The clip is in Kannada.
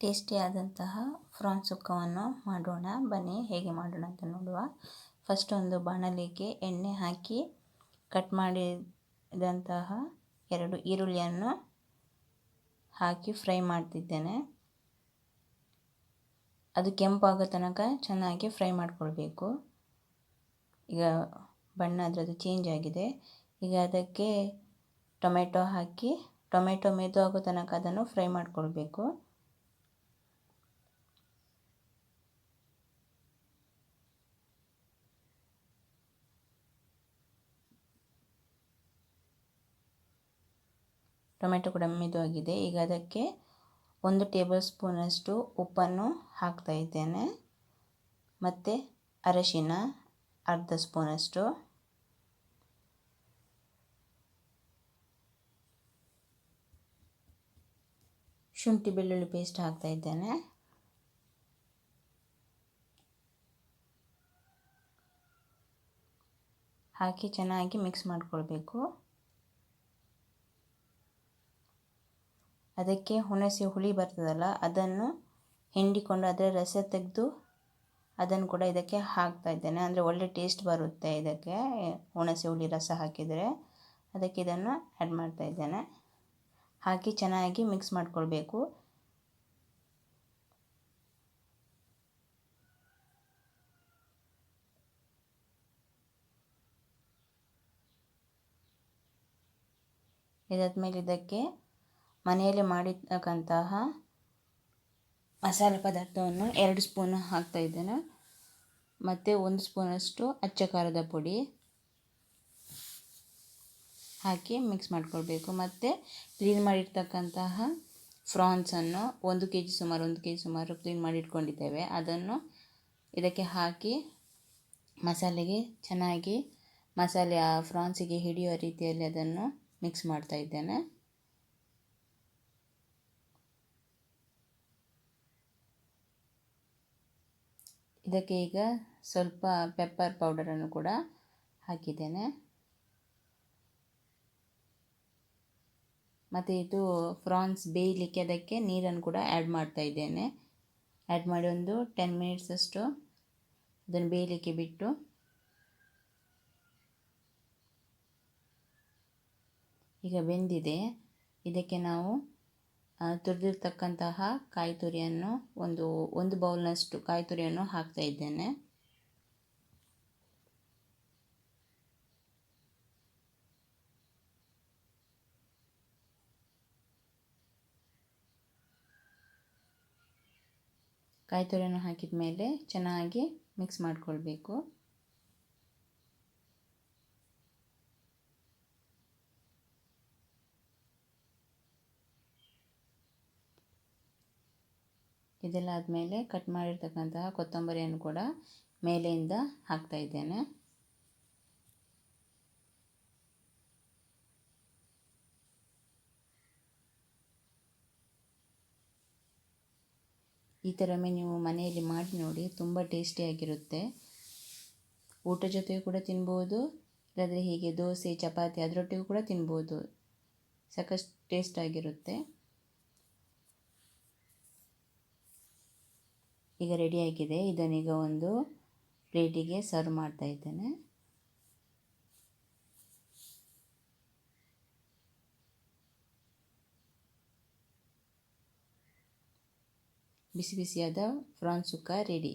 ಟೇಸ್ಟಿಯಾದಂತಹ ಫ್ರಾನ್ ಸುಕ್ಕವನ್ನು ಮಾಡೋಣ. ಬನ್ನಿ, ಹೇಗೆ ಮಾಡೋಣ ಅಂತ ನೋಡುವ. ಫಸ್ಟ್ ಒಂದು ಬಾಣಲಿಗೆ ಎಣ್ಣೆ ಹಾಕಿ ಕಟ್ ಮಾಡಿದಂತಹ ಎರಡು ಈರುಳ್ಳಿಯನ್ನು ಹಾಕಿ ಫ್ರೈ ಮಾಡ್ತಿದ್ದೇನೆ. ಅದು ಕೆಂಪಾಗೋ ತನಕ ಚೆನ್ನಾಗಿ ಫ್ರೈ ಮಾಡಿಕೊಳ್ಬೇಕು. ಈಗ ಬಣ್ಣ ಅದರದ್ದು ಚೇಂಜ್ ಆಗಿದೆ. ಈಗ ಅದಕ್ಕೆ ಟೊಮೆಟೊ ಹಾಕಿ, ಟೊಮೆಟೊ ಮೆದು ಆಗೋ ತನಕ ಅದನ್ನು ಫ್ರೈ ಮಾಡಿಕೊಳ್ಬೇಕು. ಟೊಮೆಟೊ ಕೂಡ ಮೆದುವಾಗಿದೆ. ಈಗ ಅದಕ್ಕೆ ಒಂದು ಟೇಬಲ್ ಸ್ಪೂನಷ್ಟು ಉಪ್ಪನ್ನು ಹಾಕ್ತಾ ಇದ್ದೇನೆ. ಮತ್ತು ಅರಶಿನ, ಅರ್ಧ ಸ್ಪೂನಷ್ಟು. ಶುಂಠಿ ಬೆಳ್ಳುಳ್ಳಿ ಪೇಸ್ಟ್ ಹಾಕ್ತಾ ಇದ್ದೇನೆ. ಹಾಕಿ ಚೆನ್ನಾಗಿ ಮಿಕ್ಸ್ ಮಾಡಿಕೊಳ್ಬೇಕು. ಅದಕ್ಕೆ ಹುಣಸೆ ಹುಳಿ ಬರ್ತದಲ್ಲ, ಅದನ್ನು ಹಿಂಡಿಕೊಂಡು ಅದರ ರಸ ತೆಗೆದು ಅದನ್ನು ಕೂಡ ಇದಕ್ಕೆ ಹಾಕ್ತಾ ಇದ್ದೇನೆ. ಅಂದರೆ ಒಳ್ಳೆ ಟೇಸ್ಟ್ ಬರುತ್ತೆ ಇದಕ್ಕೆ, ಹುಣಸೆ ಹುಳಿ ರಸ ಹಾಕಿದರೆ. ಅದಕ್ಕೆ ಇದನ್ನು ಆ್ಯಡ್ ಮಾಡ್ತಾ ಇದ್ದೇನೆ. ಹಾಕಿ ಚೆನ್ನಾಗಿ ಮಿಕ್ಸ್ ಮಾಡಿಕೊಳ್ಬೇಕು. ಇದಾದ್ಮೇಲೆ ಇದಕ್ಕೆ ಮನೆಯಲ್ಲಿ ಮಾಡಿರ್ತಕ್ಕಂತಹ ಮಸಾಲೆ ಪದಾರ್ಥವನ್ನು ಎರಡು ಸ್ಪೂನ್ ಹಾಕ್ತಾ ಇದ್ದೇನೆ. ಮತ್ತು ಒಂದು ಸ್ಪೂನಷ್ಟು ಅಚ್ಚ ಖಾರದ ಪುಡಿ ಹಾಕಿ ಮಿಕ್ಸ್ ಮಾಡಿಕೊಳ್ಬೇಕು. ಮತ್ತು ಕ್ಲೀನ್ ಮಾಡಿರ್ತಕ್ಕಂತಹ ಫ್ರಾನ್ಸನ್ನು ಒಂದು ಕೆ ಜಿ ಸುಮಾರು, ಒಂದು ಕೆ ಜಿ ಸುಮಾರು ಕ್ಲೀನ್ ಮಾಡಿಟ್ಕೊಂಡಿದ್ದೇವೆ. ಅದನ್ನು ಇದಕ್ಕೆ ಹಾಕಿ ಮಸಾಲೆಗೆ ಚೆನ್ನಾಗಿ ಮಸಾಲೆ ಆ ಫ್ರಾನ್ಸಿಗೆ ಹಿಡಿಯುವ ರೀತಿಯಲ್ಲಿ ಅದನ್ನು ಮಿಕ್ಸ್ ಮಾಡ್ತಾ ಇದ್ದೇನೆ. ಇದಕ್ಕೆ ಈಗ ಸ್ವಲ್ಪ ಪೆಪ್ಪರ್ ಪೌಡರನ್ನು ಕೂಡ ಹಾಕಿದ್ದೇನೆ. ಮತ್ತು ಇದು ಫ್ರಾನ್ಸ್ ಬೇಯಲಿಕ್ಕೆ ಅದಕ್ಕೆ ನೀರನ್ನು ಕೂಡ ಆ್ಯಡ್ ಮಾಡ್ತಾ ಇದ್ದೇನೆ. ಆ್ಯಡ್ ಮಾಡಿ ಒಂದು ಟೆನ್ ಮಿನಿಟ್ಸ್ ಅಷ್ಟು ಅದನ್ನು ಬೇಯಲಿಕ್ಕೆ ಬಿಟ್ಟು. ಈಗ ಬೆಂದಿದೆ. ಇದಕ್ಕೆ ನಾವು ತುರಿದಿರ್ತಕ್ಕಂತಹ ಕಾಯಿ ತುರಿಯನ್ನು ಒಂದು ಒಂದು ಬೌಲ್ನಷ್ಟು ಕಾಯಿ ತುರಿಯನ್ನು ಹಾಕ್ತಾ ಇದ್ದೇನೆ. ಕಾಯಿ ತುರಿಯನ್ನು ಹಾಕಿದ ಮೇಲೆ ಚೆನ್ನಾಗಿ ಮಿಕ್ಸ್ ಮಾಡಿಕೊಳ್ಬೇಕು. ಇದೆಲ್ಲ ಆದಮೇಲೆ ಕಟ್ ಮಾಡಿರ್ತಕ್ಕಂತಹ ಕೊತ್ತಂಬರಿಯನ್ನು ಕೂಡ ಮೇಲೆಯಿಂದ ಹಾಕ್ತಾ ಇದ್ದೇನೆ. ಈ ಥರ ನೀವು ಮನೆಯಲ್ಲಿ ಮಾಡಿ ನೋಡಿ ತುಂಬ ಟೇಸ್ಟಿಯಾಗಿರುತ್ತೆ ಊಟ ಜೊತೆಗೂ ಕೂಡ ತಿನ್ಬೋದು, ಇಲ್ಲಾದರೆ ಹೀಗೆ ದೋಸೆ, ಚಪಾತಿ ಅದರೊಟ್ಟಿಗೂ ಕೂಡ ತಿನ್ಬೋದು. ಸಾಕಷ್ಟು ಟೇಸ್ಟಾಗಿರುತ್ತೆ ಈಗ ರೆಡಿಯಾಗಿದೆ ಇದನ್ನೀಗ ಒಂದು ಪ್ಲೇಟಿಗೆ ಸರ್ವ್ ಮಾಡ್ತಾ ಇದ್ದೇನೆ. ಬಿಸಿ ಬಿಸಿಯಾದ ಫ್ರಾನ್ ಸುಕ್ಕ ರೆಡಿ